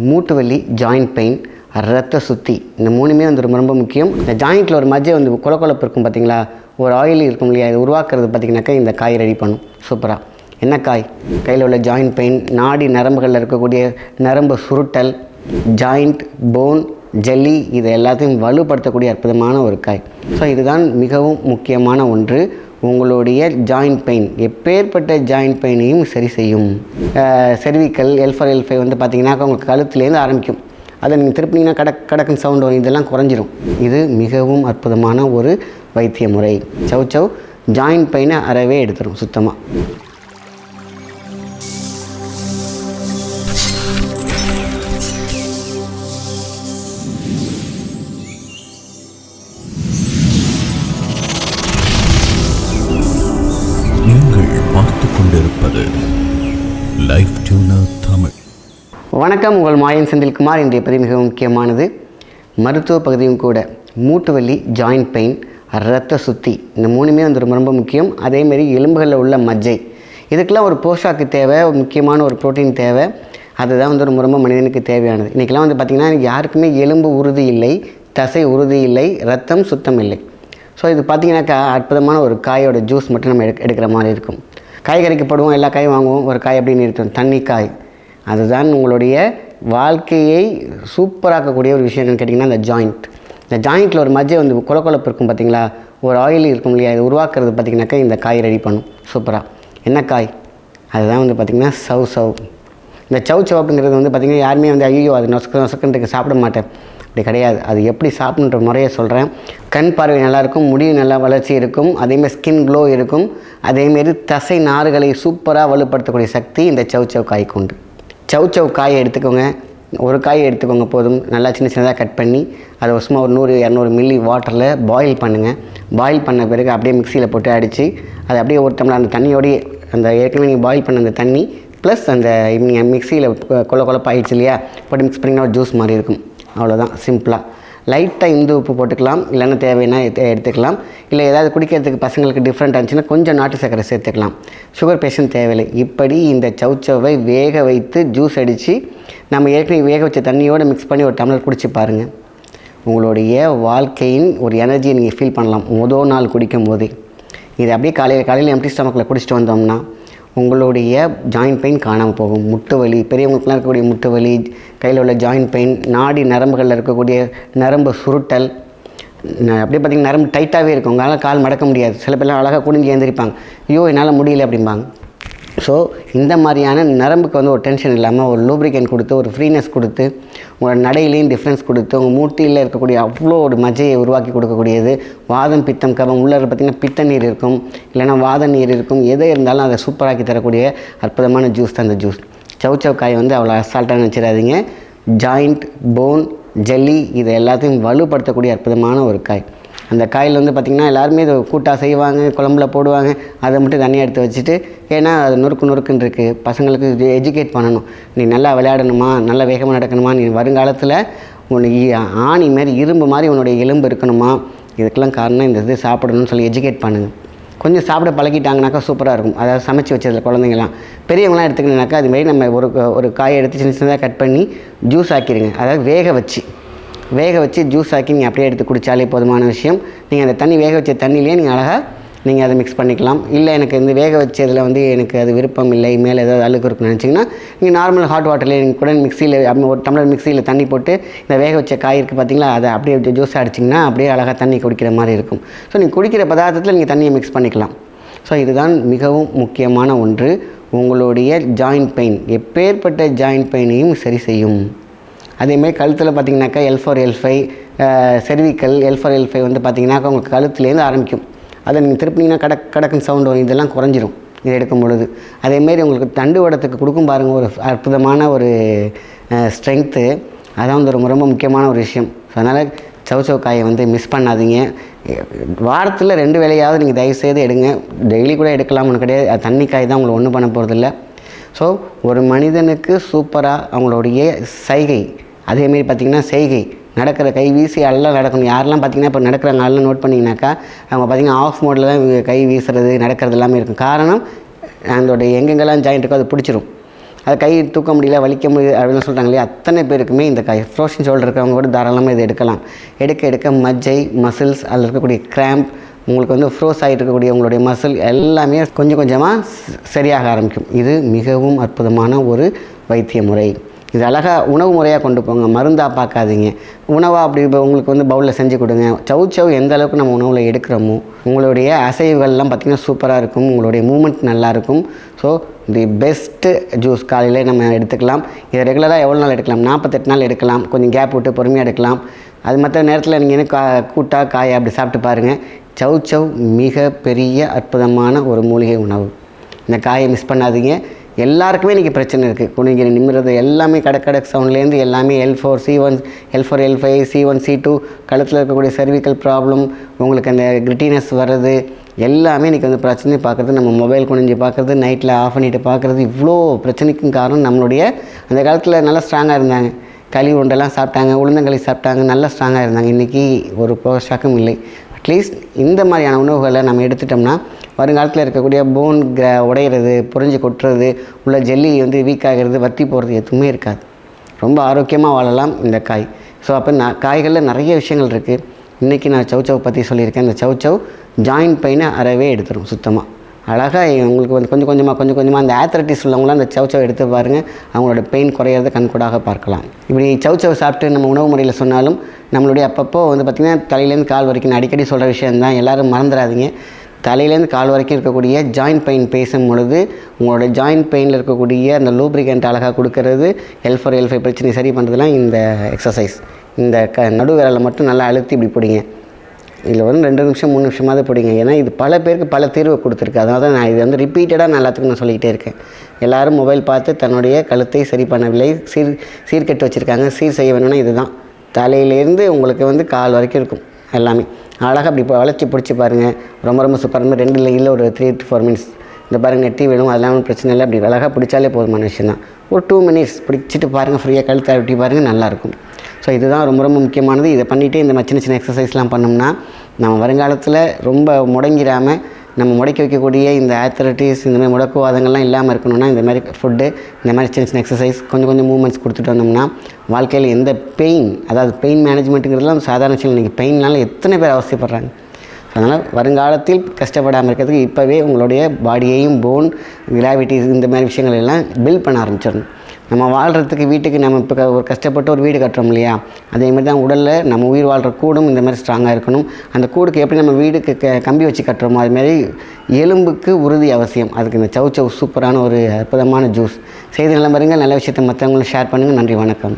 மூட்டு வலி joint pain ரத்த சுத்தி. இந்த மூணுமே வந்து ரொம்ப ரொம்ப முக்கியம். இந்த ஜாயிண்ட்டில் ஒரு மஜ்ஜை வந்து கொலக்கொலப்பு இருக்கும் பார்த்தீங்களா ஒரு ஆயில் இருக்கும் இல்லையா? இது உருவாக்குறது பார்த்தீங்கன்னாக்கா இந்த காய் ரெடி பண்ணும். சூப்பராக என்ன காய்? கையில் உள்ள ஜாயிண்ட் பெயின் நாடி நரம்புகளில் இருக்கக்கூடிய நரம்பு சுருட்டல் ஜாயிண்ட் போன் ஜெல்லி இது எல்லாத்தையும் வலுப்படுத்தக்கூடிய அற்புதமான ஒரு காய். ஸோ இதுதான் மிகவும் முக்கியமான ஒன்று. உங்களுடைய ஜாயிண்ட் பெயின் எப்பேற்பட்ட ஜாயிண்ட் பெயினையும் சரி செய்யும். செர்விக்கல் எல்ஃபர் எல்ஃபை வந்து பார்த்திங்கனாக்கா உங்களுக்கு கழுத்துலேருந்து ஆரம்பிக்கும். அதை நீங்கள் திருப்பினீங்கன்னா கடக் கடக்குன்னு சவுண்ட் வரும். இதெல்லாம் குறைஞ்சிரும். இது மிகவும் அற்புதமான ஒரு வைத்திய முறை சவ் சவ் ஜாயிண்ட் பெயினை அறவே எடுத்துரும் சுத்தமாக வணக்கம். உங்கள் மாயன் செந்தில்குமார். இன்றைய பதிவு மிகவும் முக்கியமானது. மருத்துவ பகுதியும் கூட மூட்டுவலி ஜாயிண்ட் பெயின் ரத்த சுத்தி இந்த மூணுமே வந்து ரொம்ப ரொம்ப முக்கியம். அதேமாரி எலும்புகளில் உள்ள மஜ்ஜை. இதுக்கெல்லாம் ஒரு போஷாக்கு தேவை ஒரு முக்கியமான ஒரு புரோட்டீன் தேவை. அதுதான் வந்து ரொம்ப ரொம்ப மனிதனுக்கு தேவையானது. இன்றைக்கெல்லாம் வந்து பார்த்திங்கன்னா யாருக்குமே எலும்பு உறுதி இல்லை தசை உறுதி இல்லை ரத்தம் சுத்தம் இல்லை. ஸோ இது பார்த்தீங்கன்னாக்கா அற்புதமான ஒரு காயோட ஜூஸ் மட்டும் நம்ம எடுக்க எடுக்கிற மாதிரி இருக்கும். காய்கறிக்கு போடுவோம் எல்லா காயும் வாங்குவோம். ஒரு காய் அப்படின்னு இருக்கும் தண்ணி காய். அதுதான் உங்களுடைய வாழ்க்கையை சூப்பராக்கக்கூடிய ஒரு விஷயம் என்னன்னு கேட்டிங்கன்னா அந்த ஜாயிண்ட் இந்த ஜாயிண்ட்டில் ஒரு மஜ்ஜை வந்து கொலக்கொலப்பு இருக்கும் பார்த்தீங்களா ஒரு ஆயில் இருக்கும் இல்லையா? இது உருவாக்குறது பார்த்திங்கனாக்கா இந்த காய் ரெடி பண்ணும். சூப்பராக என்ன காய்? அதுதான் வந்து பார்த்திங்கன்னா சவ் சவ். இந்த சவ் சவ் அப்படிங்கிறது வந்து பார்த்திங்கன்னா யாருமே வந்து ஐயோ அது நொசக்க நொசக்கன்ட்டுக்கு சாப்பிட மாட்டேன். அப்படி கிடையாது. அது எப்படி சாப்பிட்ணுன்ற முறையை சொல்கிறேன் கண் பார்வை நல்லாயிருக்கும் முடிவு நல்லா வளர்ச்சி இருக்கும் அதேமாதிரி ஸ்கின் க்ளோ இருக்கும். அதேமாரி தசை நாறுகளை சூப்பராக வலுப்படுத்தக்கூடிய சக்தி இந்த சவ் சவ் காய்க்கு உண்டு. சவ் சவ் காயை எடுத்துக்கோங்க. ஒரு காயை எடுத்துக்கோங்க போதும். நல்லா சின்ன சின்னதாக கட் பண்ணி அதை சும்மா ஒரு நூறு இரநூறு மில்லி வாட்டரில் பாயில் பண்ணுங்கள் பாயில் பண்ண பிறகு அப்படியே மிக்சியில் போட்டு அடித்து அதை அப்படியே ஒரு டம்ளர் அந்த தண்ணியோடய அந்த ஏற்கனவே நீங்கள் பாயில் பண்ண அந்த தண்ணி ப்ளஸ் அந்த நீங்கள் மிக்சியில் கொல கொலப்பாயிடுச்சு இல்லையா? போட்டு மிக்ஸ் பண்ணிங்கன்னா ஒரு ஜூஸ் மாதிரி இருக்கும். அவ்வளோதான் சிம்பிளாக லைட்டாக இந்து உப்பு போட்டுக்கலாம் இல்லைன்னா தேவைன்னா எடுத்துக்கலாம். இல்லை ஏதாவது குடிக்கிறதுக்கு பசங்களுக்கு டிஃப்ரெண்ட் இருந்துச்சுன்னா கொஞ்சம் நாட்டு சர்க்கரை சேர்த்துக்கலாம். சுகர் பேஷண்ட் தேவையில்லை. இப்படி இந்த சவுச்சவை வேக வைத்து ஜூஸ் அடித்து நம்ம ஏற்கனவே வேக வச்ச தண்ணியோடு மிக்ஸ் பண்ணி ஒரு டம்ளர் குடிச்சு பாருங்கள் உங்களுடைய வாழ்க்கையின் ஒரு எனர்ஜியை நீங்கள் ஃபீல் பண்ணலாம். முதல் நாள் குடிக்கும் போதே இது அப்படியே காலையில் காலையில் எம்டி ஸ்டமக்கில் குடிச்சிட்டு வந்தோம்னா உங்களுடைய ஜாயிண்ட் பெயின் காணாமல் போகும். முட்டு வலி பெரியவங்களுக்குலாம் இருக்கக்கூடிய முட்டு வலி கையில் உள்ள ஜாயிண்ட் பெயின் நாடி நரம்புகளில் இருக்கக்கூடிய நரம்பு சுருட்டல் அப்படியே பார்த்தீங்கன்னா நரம்பு டைட்டாகவே இருக்கும். உங்களால் கால் மடக்க முடியாது. சில பேர்லாம் அழகாக குடிஞ்சு எழுந்திரிப்பாங்க ஐயோ என்னால் முடியல அப்படிம்பாங்க. ஸோ இந்த மாதிரியான நரம்புக்கு வந்து ஒரு டென்ஷன் இல்லாமல் ஒரு லூப்ரிகன் கொடுத்து ஒரு ஃப்ரீனஸ் கொடுத்து உங்களோட நடையிலையும் டிஃப்ரென்ஸ் கொடுத்து உங்கள் மூட்டியில் இருக்கக்கூடிய அவ்வளோ ஒரு மஜையை உருவாக்கி கொடுக்கக்கூடியது. வாதம் பித்தம் கபம் உள்ளே பார்த்திங்கன்னா பித்த நீர் இருக்கும். இல்லைன்னா வாத நீர் இருக்கும். எது இருந்தாலும் அதை சூப்பராக்கி தரக்கூடிய அற்புதமான ஜூஸ் தான் அந்த ஜூஸ் சவு காய் வந்து அவ்வளோ அசால்ட்டாக நினச்சிடாதீங்க. ஜாயிண்ட் போன் ஜெல்லி இது எல்லாத்தையும் வலுப்படுத்தக்கூடிய அற்புதமான ஒரு காய். அந்த காயில் வந்து பார்த்திங்கன்னா எல்லாருமே இது கூட்டாக செய்வாங்க குழம்புல போடுவாங்க. அதை மட்டும் தனியாக எடுத்து வச்சுட்டு ஏன்னா அது நொறுக்கு நொறுக்குன்னு இருக்குது பசங்களுக்கு இது எஜுகேட் பண்ணணும். நீ நல்லா விளையாடணுமா? நல்லா வேகமாக நடக்கணுமா? நீ வருங்காலத்தில் உனக்கு ஆணி மாதிரி இரும்பு மாதிரி உன்னுடைய எலும்பு இருக்கணுமா? இதுக்கெல்லாம் காரணம் இந்த இது சாப்பிடணும்னு சொல்லி எஜுகேட் பண்ணுங்கள் கொஞ்சம் சாப்பிட பழகிட்டாங்கனாக்கா சூப்பராக இருக்கும். அதாவது சமைச்சு வச்சதில் குழந்தைங்களாம் பெரியவங்களாம் எடுத்துக்கணுனாக்கா அதுமாரி நம்ம ஒரு ஒரு காயை எடுத்து சின்ன சின்னதாக கட் பண்ணி ஜூஸ் ஆக்கிடுங்க அதாவது வேக வச்சு. வேக வச்சு ஜூஸ் ஆக்கி நீங்கள் அப்படியே எடுத்து குடித்தாலே போதுமான விஷயம். நீங்கள் அந்த தண்ணி வேக வச்ச தண்ணியிலே நீங்கள் அழகாக நீங்கள் அதை மிக்ஸ் பண்ணிக்கலாம். இல்லை எனக்கு இந்த வேக வச்சதில் வந்து எனக்கு அது விருப்பம் இல்லை மேலே ஏதாவது அழுக்கு இருக்குன்னு நினச்சிங்கன்னா நீங்கள் நார்மல் ஹாட் வாட்டர்லேயே நீங்கள் கூட மிக்சியில் ஒரு டம்ளர் மிக்சியில் தண்ணி போட்டு இந்த வேக வச்ச காய் இருக்குது பார்த்தீங்களா அதை அப்படியே ஜூஸ் அடிச்சிங்கன்னா அப்படியே அழகாக தண்ணி குடிக்கிற மாதிரி இருக்கும். ஸோ நீங்கள் குடிக்கிற பதார்த்தத்தில் நீங்கள் தண்ணியை மிக்ஸ் பண்ணிக்கலாம். ஸோ இதுதான் மிகவும் முக்கியமான ஒன்று. உங்களுடைய ஜாயிண்ட் பெயின் எப்பேற்பட்ட ஜாயிண்ட் பெயினையும் சரி செய்யும். அதேமாதிரி கழுத்தில் பார்த்தீங்கன்னாக்கா L four L five cervical L four L five வந்து பார்த்தீங்கன்னாக்கா உங்களுக்கு கழுத்துலேருந்து ஆரம்பிக்கும். அதை நீங்கள் திருப்பினீங்கன்னா கடக் கடக்குன்னு சவுண்ட் வரும். இதெல்லாம் குறைஞ்சிரும். இது எடுக்கும் பொழுது. அதேமாரி உங்களுக்கு தண்டு வடத்துக்கு கொடுக்கும் பாருங்கள் ஒரு அற்புதமான ஒரு ஸ்ட்ரென்த்து அதான் வந்து ரொம்ப ரொம்ப முக்கியமான ஒரு விஷயம். ஸோ அதனால் சவுச்சவ் காயை வந்து மிஸ் பண்ணாதீங்க. வாரத்தில் ரெண்டு வேலையாவது நீங்கள் தயவுசெய்து எடுங்க. டெய்லி கூட எடுக்கலாம். ஒன்று கிடையாது. அது தண்ணி காய் தான். உங்களை ஒன்றும் பண்ண போகிறதில்ல ஸோ ஒரு மனிதனுக்கு சூப்பராக அவங்களுடைய சைகை அதேமாரி பார்த்திங்கன்னா செய்கை நடக்கிற கை வீசி எல்லாம் நடக்கணும். யாரெல்லாம் பார்த்தீங்கன்னா இப்போ நடக்கிறாங்க எல்லாம் நோட் பண்ணிங்கனாக்கா அவங்க பார்த்தீங்கன்னா ஆஃப் மோடில் தான் கை வீசுறது நடக்கிறது எல்லாமே இருக்கும். காரணம் அதோடைய எங்கெங்கெல்லாம் ஜாயிண்ட் இருக்கோ அது பிடிச்சிரும். அது கை தூக்க முடியல வலிக்க முடியல அப்படின்னு சொல்கிறாங்க இல்லையா? அத்தனை பேருக்குமே இந்த கை ஃப்ரோஷன் ஷோல்டர் இருக்கிறவங்க கூட தாராளமாக இதை எடுக்கலாம். எடுக்க எடுக்க மஜ்ஜை மசில்ஸ் அதில் இருக்கக்கூடிய கிராம்ப் உங்களுக்கு வந்து ஃப்ரோஸ் ஆகிட்டு இருக்கக்கூடிய உங்களுடைய மசில் எல்லாமே கொஞ்சம் கொஞ்சமாக சரியாக ஆரம்பிக்கும். இது மிகவும் அற்புதமான ஒரு வைத்திய முறை இது அழகாக உணவு முறையாக கொண்டு போங்க. மருந்தாக பார்க்காதீங்க. உணவாக அப்படி இப்போ உங்களுக்கு வந்து பவுலில் செஞ்சு கொடுங்க. சவு சவு எந்த அளவுக்கு நம்ம உணவில் எடுக்கிறோமோ உங்களுடைய அசைவுகள்லாம் பார்த்திங்கன்னா சூப்பராக இருக்கும். உங்களுடைய மூமெண்ட் நல்லாயிருக்கும் ஸோ தி பெஸ்ட்டு ஜூஸ் காலையில் நம்ம எடுத்துக்கலாம். இதை ரெகுலராக எவ்வளோ நாள் எடுக்கலாம்? நாற்பத்தெட்டு நாள் எடுக்கலாம். கொஞ்சம் கேப் விட்டு பொறுமையாக எடுக்கலாம். அது மற்ற நேரத்தில் நீங்கள் என்ன கா கூட்டா காய் அப்படி சாப்பிட்டு பாருங்கள் சவு சவ் மிக பெரிய அற்புதமான ஒரு மூலிகை உணவு. இந்த காயை மிஸ் பண்ணாதீங்க. எல்லாருக்குமே இன்றைக்கி பிரச்சனை இருக்குது குனிகிரி நிமிர்றது எல்லாமே கடக்கடக் சவுண்ட்லேருந்து எல்லாமே L four C one L four L five C one C two கழுத்தில் இருக்கக்கூடிய சர்விக்கல் ப்ராப்ளம் உங்களுக்கு அந்த கிரிட்டினஸ் வர்றது எல்லாமே இன்றைக்கி வந்து பிரச்சனை பார்க்குறது நம்ம மொபைல் குனிஞ்சு பார்க்குறது நைட்டில் ஆஃப் பண்ணிட்டு பார்க்குறது இவ்வளோ பிரச்சனைக்கும் காரணம் நம்மளுடைய அந்த காலத்தில் நல்லா ஸ்ட்ராங்காக இருந்தாங்க. களி உருண்டெல்லாம் சாப்பிட்டாங்க உளுந்தங்களி சாப்பிட்டாங்க நல்லா ஸ்ட்ராங்காக இருந்தாங்க. இன்றைக்கி ஒரு போஷாக்கும் இல்லை. அட்லீஸ்ட் இந்த மாதிரியான உணவுகளை நம்ம எடுத்துட்டோம்னா வருங்காலத்தில் இருக்கக்கூடிய போன் கிர உடையிறது புரிஞ்சு கொட்டுறது உள்ள ஜெல்லி வந்து வீக் ஆகிறது வத்தி போகிறது எதுவுமே இருக்காது. ரொம்ப ஆரோக்கியமாக வாழலாம் இந்த காய். ஸோ அப்போ நான் காய்களில் நிறைய விஷயங்கள் இருக்குது இன்றைக்கி நான் சவுச்சவ் பற்றி சொல்லியிருக்கேன். இந்த சவுச்சவ் ஜாயிண்ட் பெயினை அறவே எடுத்துரும் சுத்தமாக அழகாக உங்களுக்கு வந்து கொஞ்சம் கொஞ்சமாக கொஞ்சம் கொஞ்சமாக அந்த ஆத்ரட்டிஸ் உள்ளவங்களாம் அந்த சவுச்சவ் எடுத்து பாருங்கள் அவங்களோட பெயின் குறையிறத கண்கூடாக பார்க்கலாம். இப்படி சவுச்சவ் சாப்பிட்டு நம்ம உணவு முறையில் சொன்னாலும் நம்மளுடைய அப்பப்போ வந்து பார்த்திங்கன்னா தலையிலேருந்து கால் வரைக்கும் அடிக்கடி சொல்கிற விஷயம் தான் எல்லோரும் மறந்துடாதீங்க தலையிலேருந்து கால் வரைக்கும் இருக்கக்கூடிய ஜாயின்ட் பெயின் பேசும் பொழுது உங்களோட ஜாயின்ட் பெயினில் இருக்கக்கூடிய அந்த லூப்ரிகண்ட் அழகாக கொடுக்கறது எல் ஃபோர் எல் ஃபைவ் பிரச்சனை சரி பண்ணுறதுலாம் இந்த எக்ஸசைஸ் இந்த க நடு விரலை மட்டும் நல்லா அழுத்தி இப்படி பிடிங்க. இதில் வந்து ரெண்டு நிமிஷம் மூணு நிமிஷமாவது பிடிங்க. ஏன்னா இது பல பேருக்கு பல தீர்வு கொடுத்துருக்கு. அதனால தான் நான் இது வந்து ரிப்பீட்டடாக நான் எல்லாத்துக்கும் நான் சொல்லிக்கிட்டே இருக்கேன். எல்லாரும் மொபைல் பார்த்து தன்னுடைய கழுத்தை சரி பண்ணவில்லை. சீர் சீர்கட்டு வச்சுருக்காங்க. சீர் செய்ய வேணும்னா இதுதான். தலையிலேருந்து உங்களுக்கு வந்து கால் வரைக்கும் இருக்கும். எல்லாமே. அழகாக அப்படி வளர்ச்சி பிடிச்சி பாருங்கள் ரொம்ப ரொம்ப சூப்பராக ரெண்டு இல்லை ஒரு த்ரீ டு ஃபோர் மினிட்ஸ் இந்த பாருங்கள் நெட்டி விழும் அதெல்லாம் பிரச்சனை இல்லை. அப்படி அழகாக பிடிச்சாலே போதுமான விஷயம் தான். ஒரு டூ மினிட்ஸ் பிடிச்சிட்டு பாருங்கள் ஃப்ரீயாக கழுத்தை அப்படி பாருங்கள் நல்லாயிருக்கும் ஸோ இதுதான் ரொம்ப ரொம்ப முக்கியமானது. இதை பண்ணிவிட்டு இந்த மாதிரி சின்ன சின்ன எக்ஸசைஸ்லாம் பண்ணோம்னா நம்ம வருங்காலத்தில் ரொம்ப முடங்கிடாமல் நம்ம முடக்கி வைக்கக்கூடிய இந்த ஆத்திரட்டிஸ் இந்த மாதிரி முடக்குவாதங்கள்லாம் இல்லாமல் இருக்கணும்னா இந்த மாதிரி ஃபுட்டு இந்த மாதிரி சின்ன சின்ன எக்ஸசைஸ் கொஞ்சம் கொஞ்சம் மூவ்மெண்ட்ஸ் கொடுத்துட்டு வந்தோம்னா வாழ்க்கையில் எந்த பெயின் அதாவது பெயின் மேனேஜ்மெண்ட்டுங்கிறதுலாம் சாதாரண விஷயம் இன்றைக்கி பெயின்னால எத்தனை பேர் அவசியப்படுறாங்க அதனால் வருங்காலத்தில் கஷ்டப்படாமல் இருக்கிறதுக்கு இப்போவே உங்களுடைய பாடியையும் போன் கிராவிட்டிஸ் இந்த மாதிரி விஷயங்கள் எல்லாம் பில்ட் பண்ண ஆரம்பிச்சிடணும். நம்ம வாழ்கிறதுக்கு வீட்டுக்கு நம்ம இப்போ ஒரு கஷ்டப்பட்டு ஒரு வீடு கட்டுறோம் இல்லையா? அதே மாதிரி தான் உடலில் நம்ம உயிர் வாழ்கிற கூடும் இந்த மாதிரி ஸ்ட்ராங்காக இருக்கணும். அந்த கூடுக்கு எப்படி நம்ம வீடுக்கு க கம்பி வச்சு கட்டுறோமோ அதுமாரி எலும்புக்கு உறுதி அவசியம். அதுக்கு இந்த சவு சவு சூப்பரான ஒரு அற்புதமான ஜூஸ் செய்து நல்ல பாருங்கள் நல்ல விஷயத்தை மற்றவங்களும் ஷேர் பண்ணுங்கள் நன்றி வணக்கம்.